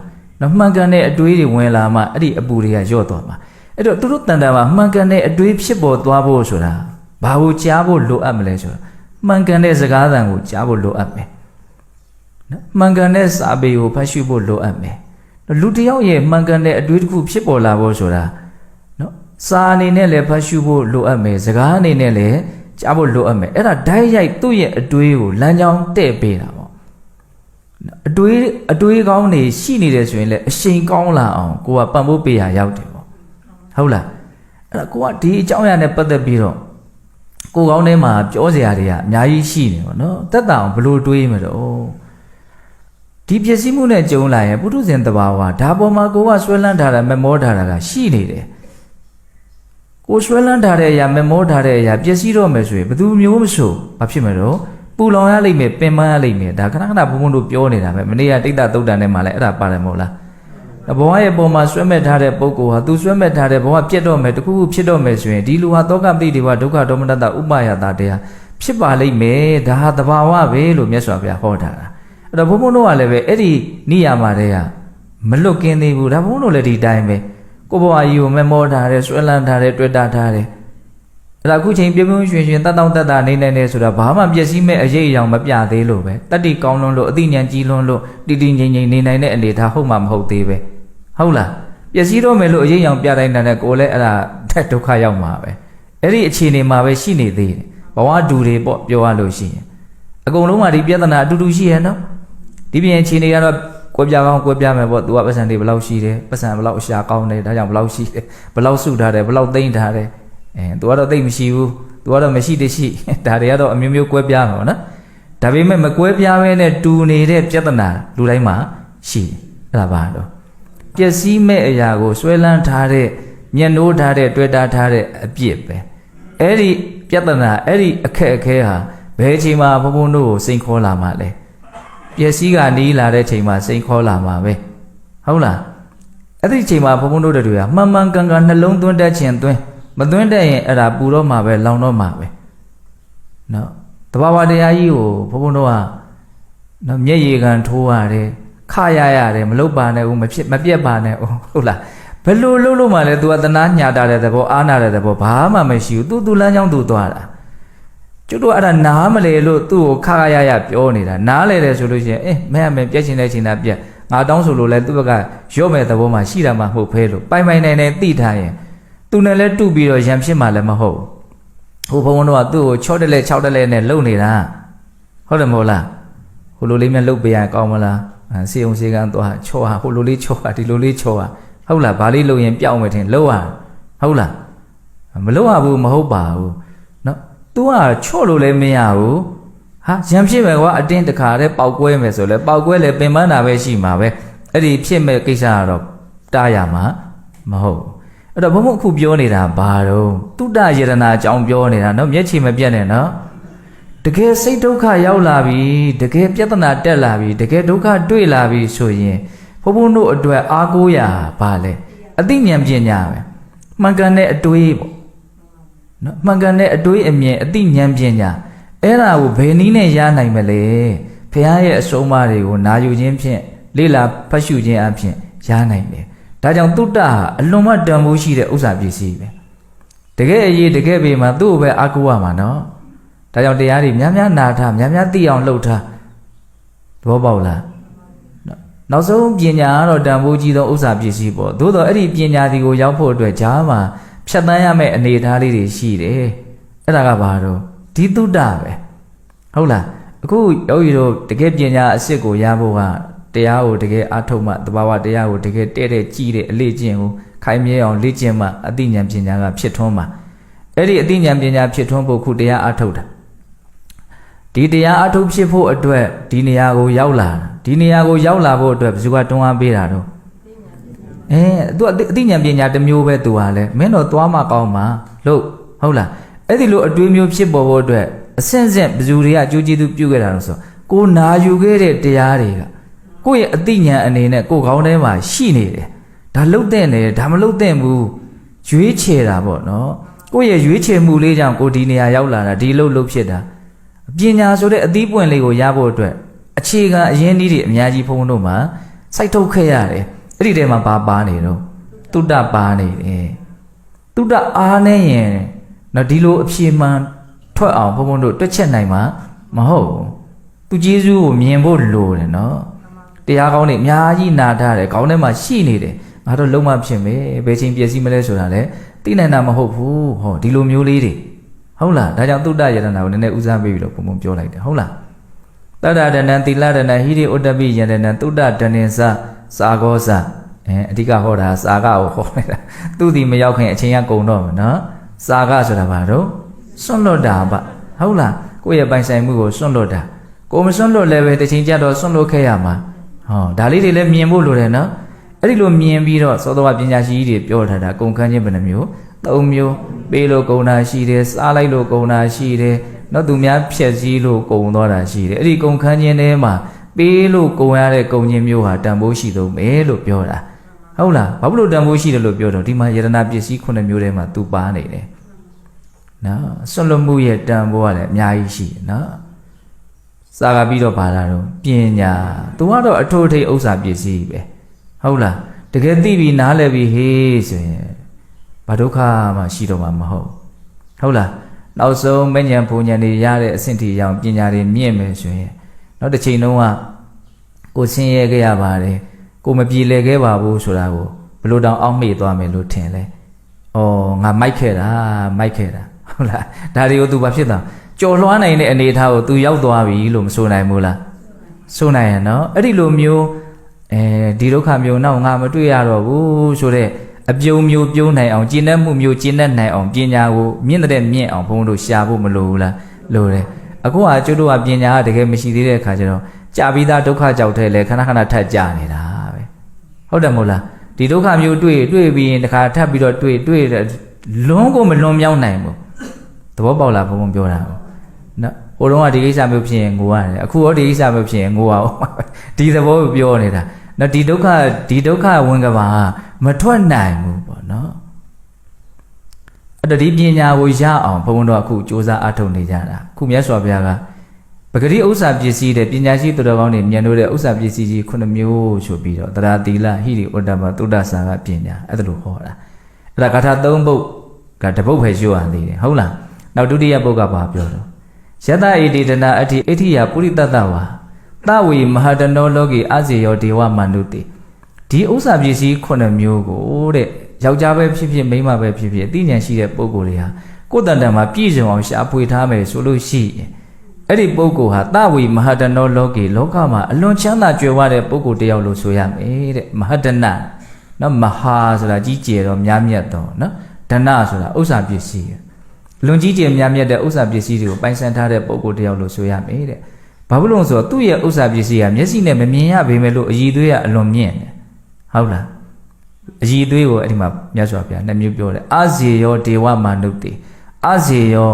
[SPEAKER 1] နော်မှန်ကန်တဲ့အတွေးတွေဝင်လာမှအဲ့ဒီအပူတွေကညော့သွားမှာအဲ့တော့သူတို့တန်တာမှာမှန်ကန်တဲ့အတွေးဖြစ်ပေါ်သွားဖို့ဆိုတာဘာကိုကြားဖို့လိုအပ်မလဲဆိုတာ မှန်ကန်တဲ့စကားသံကိုကြားဖို့လိုအပ်မယ်နော်မှန်ကန်တဲ့စာပေကိုဖတ်ရှုဖို့လိုအပ်မယ်လူတစ်ယောက်ရဲ့မှန်ကန်တဲ့အတွေးတစ်ခုဖြစ်ပေါ်လာဖို့ဆိုတာနော်စာအနေနဲ့လည်းဖတ်ရှုဖို့လိုအပ်မယ်စကားအနေနဲ့လည်းကြားဖို့လိုအပ်မယ်အဲ့ဒါဓာတ်ရိုက်သူ့ရဲ့အတွေးကိုလမ်းကြောင်းတဲ့ပေးတာပေါ့အတွေးအတွေးကောင်းနေရှိနေတယ်ဆိုရင်လည်းအရှိန်ကောင်းလာအောင်ကိုကပံ့ပိုးပေးရရောက်တယ်ပေါ့ဟုတ်လားအဲ့ဒါကိုကဒီအကြောင်းအရာနဲ့ပတ်သက်ပြီးတော့ ကိုကောင်းထဲမှာပြောစရာတွေကအများကြီးရှိနေပေါ့နော်တက်တာအောင်ဘလို့တွေးမလို့ဒီပစ္စည်းမှုနဲ့ကြုံလာရင်ပုထုဇဉ်တဘာဝဒါပေါ်မှာကိုကဆွဲလန်းထားတာမမောထားတာကရှိနေတယ်ကိုဆွဲလန်းထားတဲ့အရာမမောထားတဲ့အရာပျက်စီးတော့မယ်ဆိုရင်ဘယ်သူမျိုးမဆိုဘာဖြစ်မလို့ပူလောင်ရလိမ့်မယ်ပင်ပန်းရလိမ့်မယ်ဒါခဏခဏဘုံဘုံတို့ပြောနေတာပဲမနေ့ကတိတ်တသုတ်တန်ထဲမှာလည်းအဲ့ဒါပါတယ်မဟုတ်လား ဘဝရဲ့ပုံမှာဆွဲမဲ့ထားတဲ့ပုဂ္ဂိုလ်ဟာသူဆွဲမဲ့ထားတဲ့ဘဝပြတ်တော့မယ်တခုခုဖြစ်တော့မယ်ဆိုရင်ဒီလူဟာတောကပိတေဝဒုက္ခဒေါမနတဥပယတာတရားဖြစ်ပါလိမ့်မယ်ဒါဟာတဘာဝပဲလို့မြတ်စွာဘုရားဟောထားတာအဲ့တော့ဘုံဘုံတို့ကလည်းပဲအဲ့ဒီနိယာမတွေကမလွတ်ကင်းသေးဘူးဒါဘုံတို့လည်းဒီတိုင်းပဲကိုဘဝကြီးကိုမမောထားတယ်ဆွဲလန်းထားတယ်တွေ့တာထားတယ်အဲ့ဒါအခုချိန်ပြုံးပြုံးရွှင်ရွှင်တတ်တောင့်တတ်တာနေနေနေဆိုတာဘာမှပျက်စီးမဲ့အရေးအယောင်မပြသေးလို့ပဲတတ္တိကောင်းလွန်းလို့အသိဉာဏ်ကြီးလွန်းလို့တည်တည်ငြိမ်ငြိမ်နေနိုင်တဲ့အနေထားဟုတ်မှမဟုတ်သေးပဲ ဟုတ်လားပျက်စီးတော့မယ်လို့အရေးအယောင်ပြတိုင်းတဲ့ကိုလည်းအဲ့ဒါတက်ဒုက္ခရောက်မှာပဲအဲ့ဒီအခြေအနေမှာပဲရှိနေသေးတယ်ဘဝတူတွေပေါ့ပြောရလို့ရှိရင်အကုန်လုံးကဒီပြဿနာအတူတူရှိရဲ့နော်ဒီပြင်အခြေအနေကတော့ကွဲပြားကောင်းကွဲပြားမယ်ပေါ့သူကပတ်စံတွေဘယ်လောက်ရှိတယ်ပတ်စံဘယ်လောက်အရှာကောင်းတယ်ဒါကြောင့်ဘယ်လောက်ရှိတယ်ဘယ်လောက်စုထားတယ်ဘယ်လောက်သိမ့်ထားတယ်အဲသူကတော့သိမ့်မရှိဘူးသူကတော့မရှိတရှိဒါတွေကတော့အမျိုးမျိုးကွဲပြားမှာပေါ့နော်ဒါပေမဲ့မကွဲပြားဘဲနဲ့တူနေတဲ့ပြဿနာလူတိုင်းမှာရှိတယ်အဲ့ဒါပါတော့ ပျက်စီးမဲ့အရာကိုဆွဲလန်းထားတဲ့မျက်နှိုးထားတဲ့တွေ့တာထားတဲ့အပြစ်ပဲအဲ့ဒီပြဿနာအဲ့ဒီအခက်အခဲဟာဘယ်အချိန်မှာဘုံဘုံတို့ကိုစိန်ခေါ်လာမှလဲပျက်စီးကနီးလာတဲ့ချိန်မှာစိန်ခေါ်လာမှာပဲဟုတ်လားအဲ့ဒီချိန်မှာဘုံဘုံတို့တွေကမှန်မှန်ကန်ကန်နှလုံးသွင်းတတ်ခြင်းသွင်းမသွင်းတတ်ရင်အဲ့ဒါပူတော့မှာပဲလောင်တော့မှာပဲနော်တဘာဝတရားကြီးကိုဘုံဘုံတို့ကနော်မျက်ရည်ကန်ထိုးရတယ် ခရရတယ်မလုတ်ပါနဲ့ဦးမဖြစ်မပြက်ပါနဲ့ဦးဟုတ်လားဘယ်လိုလုပ်လို့မှလဲ तू ကတနာညာတာတဲ့သဘောအားနာတဲ့သဘောဘာမှမရှိဘူး तू तू လမ်းကြောင်း तू သွားတာကျွတ်တော့အဲ့ဒါနားမလဲလို့သူ့ကိုခရရရပြောနေတာနားလဲတယ်ဆိုလို့ရှိရင်အေးမဲအမေပြက်ချင်တဲ့ချိန်သာပြက်ငါတောင်းဆိုလို့လဲသူ့ဘက်ကရော့မဲ့သဘောမှရှိတာမှမဟုတ်ဖဲလို့ပိုင်ပိုင်နိုင်နိုင်သိထားရင်သူနဲ့လဲတူပြီးတော့ရံဖြစ်မှလည်းမဟုတ်ဟိုဘုံဘုံတော့ကသူ့ကို6တက်လဲ6တက်လဲနဲ့လုံနေတာဟုတ်တယ်မဟုတ်လားဟ ဟိုလိုလေးများလုတ်ပေးရကောင်းမလားအဲ စေအောင်စေကန်းသွားချောဟာဟိုလိုလေးချောဟာဒီလိုလေးချောဟာဟုတ်လားဘာလေးလုံရင်ပြောင်းမယ်ထင်လှုပ်ရဟုတ်လားမလှုပ်ရဘူးမဟုတ်ပါဘူးနော် तू ကချော့လို့လည်းမရဘူးဟာရံဖြစ်မယ်ကွာအတင်းတခါတည်းပောက်ကွဲမယ်ဆိုလဲပောက်ကွဲလဲပင်ပန်းတာပဲရှိမှာပဲအဲ့ဒီဖြစ်မဲ့ကိစ္စကတော့တားရမှာမဟုတ်ဘူးအဲ့တော့ဘုံဘုံအခုပြောနေတာဘာတော့တုဒ္ဒယရနာအကြောင်းပြောနေတာနော်မျက်ခြေမပြတ်နဲ့နော် တကယ်စိတ်ဒုက္ခရောက်လာပြီတကယ်ပြဿနာတက်လာပြီတကယ်ဒုက္ခတွေ့လာပြီဆိုရင်ဘုန်းဘုန်းတို့အတွက်အားကိုးရာဘာလဲအသိဉာဏ်ပညာပဲမှန်ကန်တဲ့အတွေးပေါ့နော်မှန်ကန်တဲ့အတွေးအမြင်အသိဉာဏ်ပညာအဲ့ဒါကိုဘယ်နည်းနဲ့ရနိုင်မလဲဘုရားရဲ့အဆုံးအမတွေကိုနာယူခြင်းဖြင့်လေ့လာဖတ်ရှုခြင်းအပြင်ရနိုင်တယ်ဒါကြောင့်တုတ္တဟာအလွန်မှတန်ဖိုးရှိတဲ့ဥစ္စာပစ္စည်းပဲတကယ်အရေးတကယ်ပေမှာသူ့ကိုပဲအားကိုးရမှာနော် ဒါကြောင့်တရားတွေများများနာထားများများသိအောင်လှုပ်ထားသဘောပေါက်လားနော်နောက်ဆုံးပညာကတော့တန်ဖိုးကြီးသောဥစ္စာပစ္စည်းပေါ့သို့တော့အဲ့ဒီပညာဒီကိုရောက်ဖို့အတွက်ဂျားမှာဖြတ်တန်းရမယ့်အနေအထားလေးတွေရှိတယ်အဲ့ဒါကဘာတော့ဒီတုဒ္ဒပဲဟုတ်လားအခုယောဂီတို့တကယ်ပညာအစ်စ်ကိုရဖို့ကတရားကိုတကယ်အားထုတ်မှတဘာဝတရားကိုတကယ်တဲ့တဲ့ကြည်တဲ့အလေ့ကျင့်ကိုခိုင်မြဲအောင်လေ့ကျင့်မှအသိဉာဏ်ပညာကဖြစ်ထွန်းမှာအဲ့ဒီအသိဉာဏ်ပညာဖြစ်ထွန်းဖို့ခုတရားအားထုတ်တာ ဒီတရားအထုတ်ဖြစ်ဖို့အတွက်ဒီနေရာကိုရောက်လာဒီနေရာကိုရောက်လာဖို့အတွက်ဘယ်သူကတွန်းအားပေးတာတော့အဲသူအသိဉာဏ်ပညာတစ်မျိုးပဲသူဟာလဲမင်းတို့သွားမှကောင်းမှာလို့ဟုတ်လားအဲ့ဒီလိုအတွေးမျိုးဖြစ်ပေါ်ဖို့အတွက်အဆင့်ဆင့်ဘယ်သူတွေကအကျိုးကျေးဇူးပြုခဲ့တာလို့ဆိုကိုနာယူခဲ့တဲ့တရားတွေကကိုယ့်ရဲ့အသိဉာဏ်အနေနဲ့ကိုယ်ခေါင်းထဲမှာရှိနေတယ်ဒါလှုပ်တဲ့နေဒါမလှုပ်တဲ့ဘူးရွေးချယ်တာပေါ့နော်ကိုယ့်ရဲ့ရွေးချယ်မှုလေးကြောင့်ကိုဒီနေရာရောက်လာတာဒီလှုပ်လှုပ်ဖြစ်တာ ပညာဆိုတဲ့အသီးပွင့်လေးကိုရဖို့အတွက်အခြေခံအရင်းအနှီးတွေအများကြီးဘုံဘုံတို့မှာစိုက်ထုတ်ခဲ့ရတယ်အဲ့ဒီထဲမှာဘာပါနေတော့တုဒ္ဒပါနေတယ်တုဒ္ဒအားနေရင်နော်ဒီလိုအဖြေမှန်ထွက်အောင်ဘုံဘုံတို့တွက်ချက်နိုင်မှာမဟုတ်ဘူးသူကျေးဇူးကိုမြင်ဖို့လိုတယ်နော်တရားကောင်းတွေအများကြီးနာထားတယ်ခေါင်းထဲမှာရှိနေတယ်ငါတို့လုံးဝဖြစ်မယ်ဘယ်ချိန်ပြည့်စည်မလဲဆိုတာလေသိနိုင်တာမဟုတ်ဘူးဟောဒီလိုမျိုးလေးတွေ ဟုတ်လားဒါကြောင့်သုတ္တယတနာကိုနည်းနည်းဦးစားပေးပြီးတော့ပုံပုံပြောလိုက်တယ်ဟုတ်လားတတ္တဒဏံသီလဒဏံဟိရိဥတ္တပိယတနာသုတ္တဒဏင်္စစာဂောစအဲအဓိကဟောတာစာကကိုဟောလိုက်တာသူဒီမရောက်ခင်အချိန်ကကုန်တော့မယ်နော်စာကဆိုတာဘာတော့စွန့်လွတ်တာပါဟုတ်လားကိုယ့်ရဲ့ပိုင်ဆိုင်မှုကိုစွန့်လွတ်တာကိုမစွန့်လွတ်လည်းပဲတစ်ချိန်ကျတော့စွန့်လွတ်ခဲ့ရမှာဟောဒါလေးတွေလည်းမြင်ဖို့လိုတယ်နော်အဲ့ဒီလိုမြင်ပြီးတော့သောတော်ပညာရှိကြီးတွေပြောထားတာကုန်ခန်းခြင်းဘယ်နှမျိုး သုံးမျိုးပေးလို့ကုန်တာရှိတယ်စားလိုက်လို့ကုန်တာရှိတယ်နော်သူများဖြက်စည်းလို့ကုန်သွားတာရှိတယ်အဲ့ဒီကုန်ခန်းခြင်းထဲမှာပေးလို့ကုန်ရတဲ့ကုန်ခြင်းမျိုးဟာတန်ဖိုးရှိသုံးမယ်လို့ပြောတာဟုတ်လားဘာဖြစ်လို့တန်ဖိုးရှိတယ်လို့ပြောတော့ဒီမှာယရနာပစ္စည်းခုနှစ်မျိုးထဲမှာသူပါနေတယ်နော်ဆွလွတ်မှုရဲ့တန်ဖိုးကလည်းအများကြီးရှိတယ်နော်စာကပြီးတော့ပါလာတော့ပညာသူကတော့အထိုးထိပ်ဥစ္စာပစ္စည်းပဲဟုတ်လားတကယ်သိပြီးနားလည်ပြီးဟေးဆိုရင် ဘာဒုက္ခမှရှိတော့မှာမဟုတ်ဟုတ်လားနောက်ဆုံးမဉ္ဇဉ်ဘုံဉဏ်တွေရတဲ့အဆင့်ထိရောက်ပညာတွေမြင့်မယ်ဆိုရင်နောက်တစ်ချိန်လုံးကကိုဆင်းရဲခဲ့ရပါတယ်ကိုမပြေလည်ခဲ့ပါဘူးဆိုတာကိုဘလို့တောင်အောက်မေ့သွားမယ်လို့ထင်လဲဩငါမိုက်ခဲ့တာမိုက်ခဲ့တာဟုတ်လားဒါတွေကို तू ဘာဖြစ်တာကြော်လွှားနိုင်တဲ့အနေအထားကို तू ရောက်သွားပြီလို့မဆိုနိုင်ဘူးလားဆိုနိုင်ရနော်အဲ့ဒီလိုမျိုးအဲဒီဒုက္ခမျိုးနောက်ငါမတွေ့ရတော့ဘူးဆိုတော့ အပြုံမျိုးပြုံးနိုင်အောင်ကျင့်တတ်မှုမျိုးကျင့်တတ်နိုင်အောင်ပညာကိုမြင့်တဲ့မြင့်အောင်ဘုန်းတို့ရှာဖို့မလိုဘူးလားလိုတယ်အခုကကျွတ်တို့ကပညာကတကယ်မရှိသေးတဲ့အခါကျတော့ကြာပြီးသားဒုက္ခကြောက်တဲ့လေခဏခဏထပ်ကြာနေတာပဲဟုတ်တယ်မဟုတ်လားဒီဒုက္ခမျိုးတွေ့တွေ့ပြီးရင်တခါထပ်ပြီးတော့တွေ့တွေ့လွန်းကိုမလွန်မြောက်နိုင်ဘူးသဘောပေါက်လားဘုံဘုံပြောတာနော်ဟိုတုန်းကဒီကိစ္စမျိုးဖြစ်ရင်ငိုရတယ်အခုရောဒီကိစ္စမျိုးဖြစ်ရင်ငိုအောင်ဒီသဘောကိုပြောနေတာနော်ဒီဒုက္ခဒီဒုက္ခဝင်ကဘာ မထွက်နိုင်ဘူးပေါ့နော်အဲ့တော့ဒီပညာကိုရအောင်ဘုံဘုံတို့အခုစ조사အထုတ်နေကြတာအခုမြတ်စွာဘုရားကပဂရိဥစ္စာပစ္စည်းတဲ့ပညာရှိသူတော်ကောင်းတွေမြင်လို့တဲ့ဥစ္စာပစ္စည်းကြီးခုနှစ်မျိုးဆိုပြီးတော့တရာတိလဟိရိဥဒ္ဓမသုဒ္ဓဆာကပညာအဲ့ဒါလိုဟောတာအဲ့ဒါဂါထာ၃ပုဒ်ကတပုတ်ပဲရှိရသေးတယ်ဟုတ်လားနောက်ဒုတိယပုဒ်ကဘာပြောတော့ယတဣတိတနာအဋ္ဌိအဋ္ဌိယပုရိတတ္တဝါတဝေမဟာတနောလောကေအစေယောဒေဝမန္တုတိ ဒီဥစ္စာပစ္စည်းခုနှစ်မျိုးကိုတဲ့ယောက်ျားပဲဖြစ်ဖြစ်မိန်းမပဲဖြစ်ဖြစ်အသိဉာဏ်ရှိတဲ့ပုဂ္ဂိုလ်တွေဟာကိုယ်တန်တန်မှာပြည့်စုံအောင်ရှာဖွေထားမယ်ဆိုလို့ရှိရင်အဲ့ဒီပုဂ္ဂိုလ်ဟာတဝီမဟာတနောလောကေလောကမှာအလွန်ချမ်းသာကြွယ်ဝတဲ့ပုဂ္ဂိုလ်တစ်ယောက်လို့ဆိုရမယ်တဲ့မဟာတနနော်မဟာဆိုတာကြီးကျယ်တော့များမြတ်တော့နော်ဒနဆိုတာဥစ္စာပစ္စည်းလွန်ကြီးကျယ်များမြတ်တဲ့ဥစ္စာပစ္စည်းတွေကိုပိုင်ဆိုင်ထားတဲ့ပုဂ္ဂိုလ်တစ်ယောက်လို့ဆိုရမယ်တဲ့ဘာဖြစ်လို့လဲဆိုတော့သူ့ရဲ့ဥစ္စာပစ္စည်းကမျက်စိနဲ့မမြင်ရပေမဲ့လို့အည်သွေးကအလွန်မြင့်တယ် ဟုတ်လားအည်သွေးကိုအဲ့ဒီမှာမြတ်စွာဘုရားနှစ်မျိုးပြောတယ်အာဇေယောဒေဝမာနုတေအာဇေယော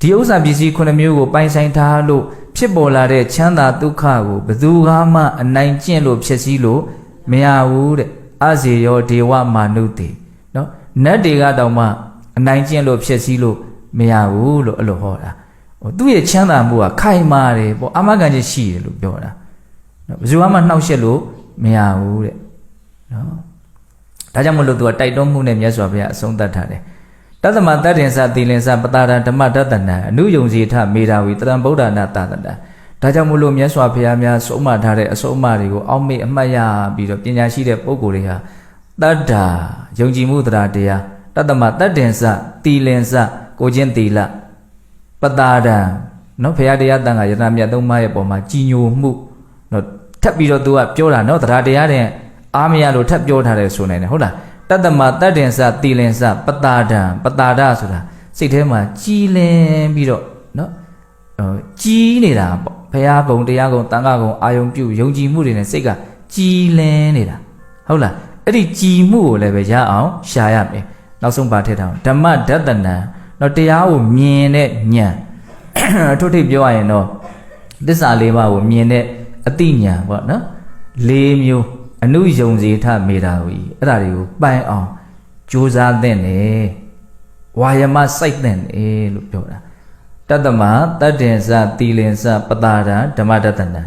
[SPEAKER 1] ဒီဥစ္စာပစ္စည်းခုနှစ်မျိုးကိုပိုင်ဆိုင်ထားလို့ဖြစ်ပေါ်လာတဲ့ချမ်းသာဒုက္ခကိုဘယ်သူမှအနိုင်ကျင့်လို့ဖြစ်စည်းလို့မရဘူးတဲ့အဇေယောဒေဝမာနုတေနော်နတ်တွေကတောင်မှအနိုင်ကျင့်လို့ဖြစ်စည်းလို့မရဘူးလို့အဲ့လိုဟောတာဟိုသူ့ရဲ့ချမ်းသာမှုကခိုင်မာတယ်ပေါ့အမကန်ချင်းရှိတယ်လို့ပြောတာနော်ဘယ်သူမှနှောက်ယှက်လို့မရဘူးတဲ့ နော်ဒါကြောင့်မလို့သူကတိုက်တွန်းမှုနဲ့မြတ်စွာဘုရားအဆုံးသတ်ထားတယ်တသမတတ္တင်္စသီလင်္စပတာရဓမ္မတတနာအနုယုံစီထမေတာဝီတရံဗုဒ္ဓနာတတနာဒါကြောင့်မို့လို့မြတ်စွာဘုရားများဆုံးမထားတဲ့အဆုံးအမတွေကိုအောက်မေ့အမှတ်ရပြီးတော့ပညာရှိတဲ့ပုဂ္ဂိုလ်တွေဟာတတ္တာယုံကြည်မှုတရားတရားတသမတတ္တင်္စသီလင်္စကိုချင်းသီလပတာရံနော်ဘုရားတရားတန်ခါယတနာမြတ်သုံးပါးရဲ့ပုံမှာကြီးညိုမှုနော်ထပ်ပြီးတော့သူကပြောတာနော်တရားတရားတဲ့ အားမရလို့ထပ်ပြောထားတယ်ဆိုနိုင်တယ်ဟုတ်လားတတ္တမတတ္တင်္စတီလင်္စပတာဒံပတာဒဆိုတာစိတ်ထဲမှာကြီးလင်းပြီးတော့နော်ဟိုကြီးနေတာပေါ့ဘုရားကုံတရားကုံတန်ခါကုံအာယုံပြုယုံကြည်မှုတွေနဲ့စိတ်ကကြီးလင်းနေတာဟုတ်လားအဲ့ဒီကြည်မှုကိုလည်းပဲရအောင်ရှာရမယ်နောက်ဆုံးပါထည့်ထားအောင်ဓမ္မဒတနံတော့တရားကိုမြင်တဲ့ဉာဏ်အထုထိပ်ပြောရရင်တော့သစ္စာလေးပါးကိုမြင်တဲ့အတိညာဏ်ပေါ့နော်လေးမျိုး အနုယုံစီထမေတာဝီအဲ့ဒါတွေကိုပိုင်အောင်ကြိုးစားသင့်တယ်ဝါယမစိုက်သင့်တယ်လို့ပြောတာတတ္တမတတ္တင်္စသီလင်္စပတာဒံဓမ္မတတနာ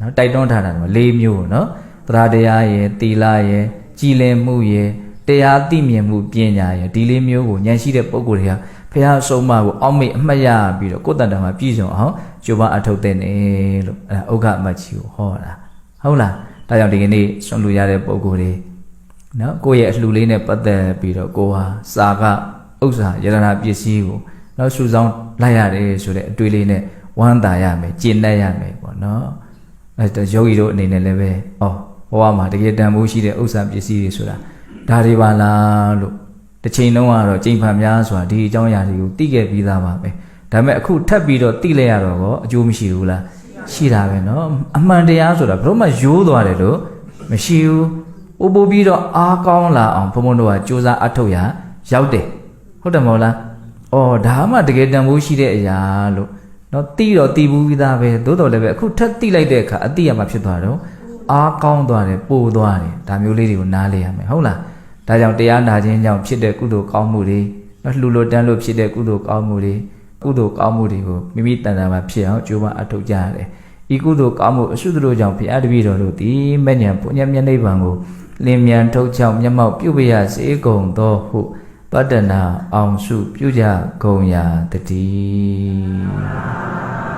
[SPEAKER 1] နော်တိုက်တွန်းထားတာက၄မျိုးနော်တရားတရားရယ်သီလရယ်ကြည်လင်မှုရယ်တရားသိမြင်မှုပညာရယ်ဒီလေးမျိုးကိုဉာဏ်ရှိတဲ့ပုဂ္ဂိုလ်တွေကဖះအဆုံးအမကိုအောက်မေ့အမှတ်ရပြီးတော့ကိုယ်တန်တန်မှာပြည့်စုံအောင်ကြိုးပမ်းအထောက်တဲ့နေလို့အဲ့ဒါဥက္ကအမတ်ကြီးကိုဟောတာဟုတ်လား ဒါကြောင့်ဒီကနေ့ဆွန်လူရတဲ့ပုဂ္ဂိုလ်တွေနော်ကိုယ့်ရဲ့အလှူလေးနဲ့ပတ်သက်ပြီးတော့ကိုဟာစာကဥစ္စာယရနာပစ္စည်းကိုနော်စုဆောင်လိုက်ရတယ်ဆိုတဲ့အတွေ့လေးနဲ့ဝမ်းသာရမယ်ကျင့်တတ်ရမယ်ပေါ့နော်အဲတော့ယောဂီတို့အနေနဲ့လည်းပဲဩဘဝမှာတကယ်တန်ဖိုးရှိတဲ့ဥစ္စာပစ္စည်းတွေဆိုတာဒါတွေပါလားလို့တစ်ချိန်လုံးကတော့ကြိမ်ဖန်များဆိုတာဒီအကြောင်းအရာတွေကိုသိခဲ့ပြီးသားပါပဲဒါပေမဲ့အခုထပ်ပြီးတော့သိလိုက်ရတော့ကောအကျိုးမရှိဘူးလား ရှိတာပဲเนาะအမှန်တရားဆိုတာဘယ်တော့မှရိုးသွားတယ်လို့မရှိဘူးပို့ပို့ပြီးတော့အားကောင်းလာအောင်ဘုံဘုံတို့ကစူးစမ်းအထောက်ရရောက်တယ်ဟုတ်တယ်မဟုတ်လားအော်ဒါမှတကယ်တန်ဖိုးရှိတဲ့အရာလို့เนาะတိတော့တိဘူးပြီးသားပဲသို့တော်လည်းပဲအခုထပ်တိလိုက်တဲ့အခါအတိရမှာဖြစ်သွားတော့အားကောင်းသွားတယ်ပို့သွားတယ်ဒါမျိုးလေးတွေကိုနားလေရမယ်ဟုတ်လားဒါကြောင့်တရားနာခြင်းကြောင့်ဖြစ်တဲ့ကုသိုလ်ကောင်းမှုတွေနော်လှူလို့တန်းလို့ဖြစ်တဲ့ကုသိုလ်ကောင်းမှုတွေ ကုသိုလ်ကောင်းမှုတွေကိုမိမိတန်တာမှာဖြစ်အောင်ကြိုးပမ်းအထောက်ကြရတယ်ဤကုသိုလ်ကောင်းမှုအရှုတို့ကြောင့်ဘုရားတပည့်တော်တို့သည်မဉ္ဇဉ်ပုညမျက်နှိပ်ပံကိုလင်းမြန်ထုတ်ချောင်းမျက်မှောက်ပြုပရစေကုန်သောဟုပတ္တနာအောင်စုပြုကြကုန်ရာတည်း